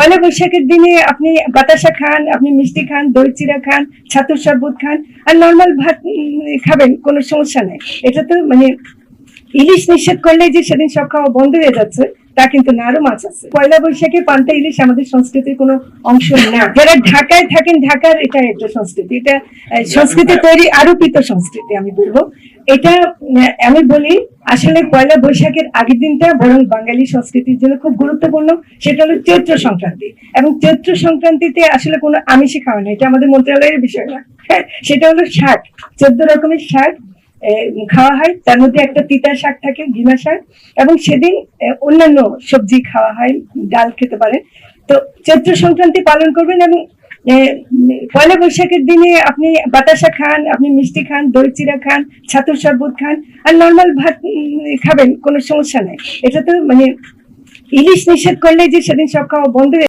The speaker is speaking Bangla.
পয়লা বৈশাখের দিনে আপনি বাতাসা খান আপনি মিষ্টি খান দই চিরা খান ছাতুর শরবত খান আর নর্মাল ভাত খাবেন কোনো সমস্যা নেই। এটা তো মানে ইলিশ নিষেধ করলে যে সেদিন সব খাওয়া বন্ধ হয়ে যাচ্ছে তা কিন্তু না আরও মাছ আছে। পয়লা বৈশাখে পান্তা ইলিশ আমাদের সংস্কৃতির কোনো অংশ না। যারা ঢাকায় থাকেন ঢাকার এটা একটা সংস্কৃতি এটা সংস্কৃতি তৈরি আরোপিত সংস্কৃতি আমি বলব। এটা আমি বলি আসলে পয়লা বৈশাখের আগের দিনটা বরং বাঙালি সংস্কৃতির জন্য খুব গুরুত্বপূর্ণ। সেটা হলো চৈত্র সংক্রান্তি। এবং চৈত্র সংক্রান্তিতে আসলে কোনো আমিষে খাওয়া না এটা আমাদের মন্ত্রণালয়ের বিষয় না। হ্যাঁ, সেটা হলো শাক। চোদ্দ রকমের শাক খাওয়া হয়। তার মধ্যে একটা তিতা শাক থাকে ঘিমা শাক। এবং সেদিন অন্যান্য সবজি খাওয়া হয়। ডাল খেতে পারেন। তো চৈত্র সংক্রান্তি পালন করবেন এবং পয়লা বৈশাখের দিনে আপনি বাতাসা খান, আপনি মিষ্টি খান, দই চিরা খান, ছাতুর শরবত খান, আর নর্মাল ভাত খাবেন, কোনো সমস্যা নাই। এটা তো মানে ইলিশ নিষেধ করলে যে সেদিন সব খাওয়া বন্ধ